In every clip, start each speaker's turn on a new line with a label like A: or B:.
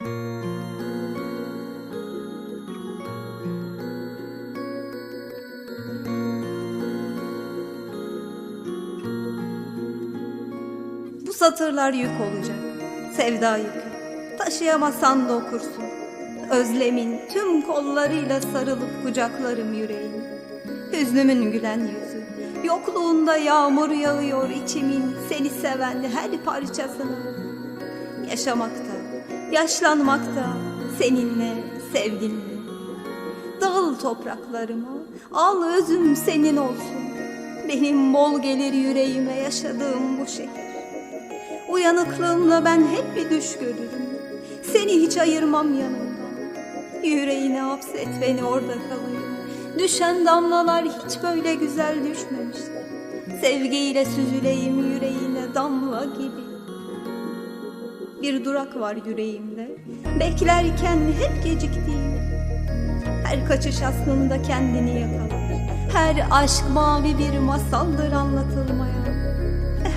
A: Bu satırlar yük olacak. Sevda yükü. Taşıyamasan da okursun. Özlemin tüm kollarıyla sarılıp kucaklarım yüreğini. Hüznümün gülen yüzü. Yokluğunda yağmur yağıyor içimin seni seven her parçasına. Yaşamakta yaşlanmakta seninle, sevginle. Dağıl topraklarıma, al özüm senin olsun. Benim bol gelir yüreğime yaşadığım bu şehir. Uyanıklığımla ben hep bir düş görürüm. Seni hiç ayırmam yanımdan. Yüreğine hapset beni orada kalayım. Düşen damlalar hiç böyle güzel düşmemişti. Sevgiyle süzüleyim yüreğine damla gibi. Bir durak var yüreğimde. Beklerken hep geciktiğim. Her kaçış aslında kendini yakalar. Her aşk mavi bir masaldır anlatılmaya.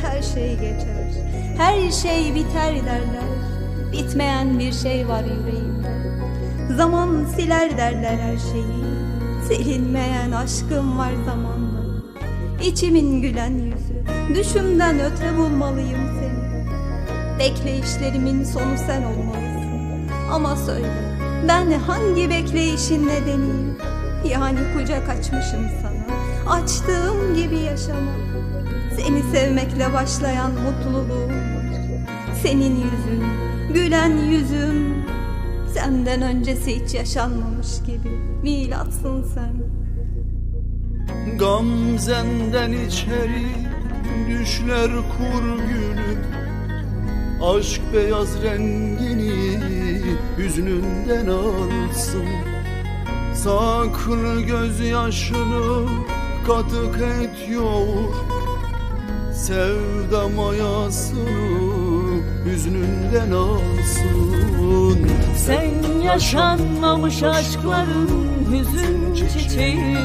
A: Her şey geçer, her şey biter derler. Bitmeyen bir şey var yüreğimde. Zaman siler derler her şeyi. Silinmeyen aşkım var zamanla. İçimin gülen yüzü, düşümden öte bulmalıyım seni. Bekleyişlerimin sonu sen olmalısın. Ama söyle, ben hangi bekleyişin nedeniyim? Yani kucak açmışım sana, açtığım gibi yaşamak. Seni sevmekle başlayan mutluluğum. Senin yüzün, gülen yüzüm, senden öncesi hiç yaşanmamış gibi. Milatsın sen.
B: Gamzenden içeri düşler kur gülüm Aşk beyaz rengini hüznünden alsın. Saklı gözyaşını katık et yoğur Sevda mayasını hüznünden alsın.
C: Sen yaşanmamış aşkların hüzün çiçeği.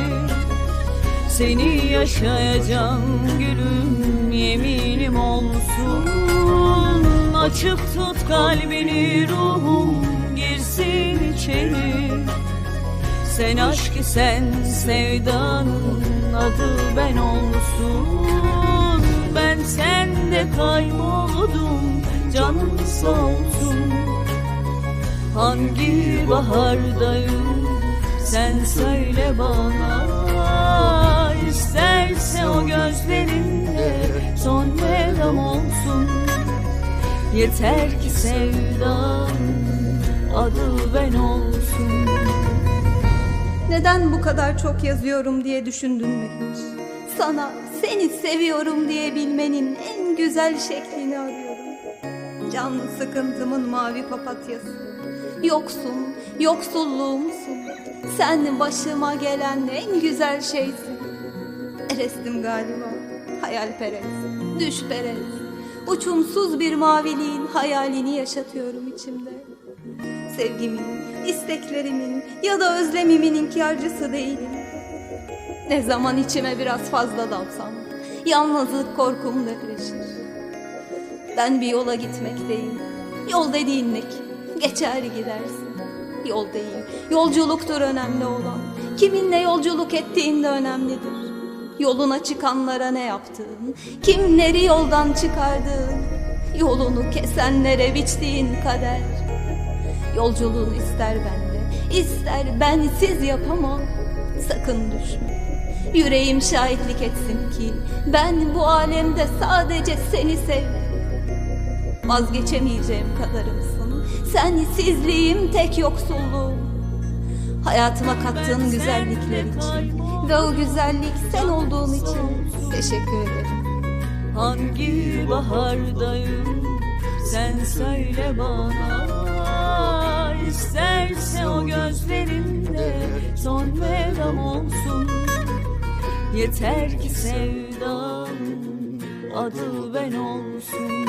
C: Seni yaşayacağım gülüm yeminim olsun Açık tut kalbini ruhum girsin içeri. Sen aşk sen sevdanın adı ben olsun. Ben sende kayboldum canım sağ olsun. Hangi bahardayım sen söyle bana. İsterse o gözlerinde son meram olsun Yeter ki sevdan adı ben olsun
A: Neden bu kadar çok yazıyorum diye düşündün mü hiç? Sana seni seviyorum diye bilmenin en güzel şeklini arıyorum. Can sıkıntımın mavi papatyası. Yoksun, yoksulluğumsun. Sen başıma gelen en güzel şeysin. Erestim galiba, hayalperest, düşperest. Uçumsuz bir maviliğin hayalini yaşatıyorum içimde. Sevgimin, isteklerimin ya da özlemimin inkarcısı değilim. Ne zaman içime biraz fazla dalsam, yalnızlık korkum depreşir. Ben bir yola gitmekteyim. Yol dediğin ne ki? Geçer gidersin. Yol değil, yolculuktur önemli olan. Kiminle yolculuk ettiğin de önemlidir. Yoluna çıkanlara ne yaptığın, kimleri yoldan çıkardığın, yolunu kesenlere biçtiğin kader. Yolculuğunu ister bende, ister bensiz yapamam. Sakın düşme. Yüreğim şahitlik etsin ki ben bu alemde sadece seni sevdim. Vazgeçemeyeceğim kadarımsın. Sensizliğim tek yoksulluğum. Hayatıma kattığın güzellikler için. Ve o güzellik sen olduğun için. Teşekkür ederim.
C: Hangi bahardayım? Sen söyle bana. İsterse o gözlerinde son meram olsun. Yeter ki sevdam adı ben olsun